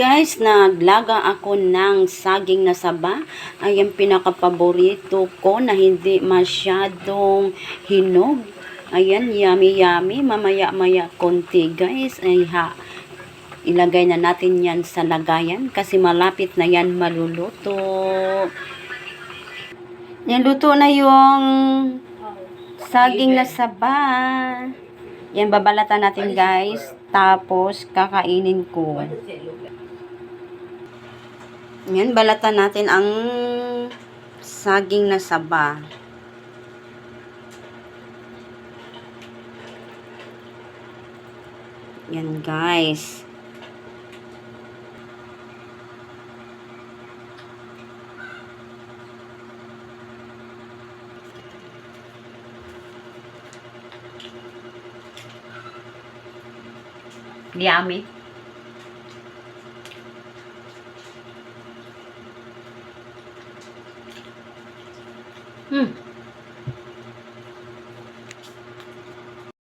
guys, naglaga ako ng saging na saba. Ay ang pinakapaborito ko na hindi masyadong hinog. Ayan, yummy yummy. Mamaya-maya konti guys. Ay ha, ilagay na natin yan sa lagayan kasi malapit na yan maluluto. Yan, luto na yung saging na saba. Yan, babalatan natin guys. Tapos, kakainin ko. Yan, balatan natin ang saging na saba. Yan guys. Yummy. 嗯。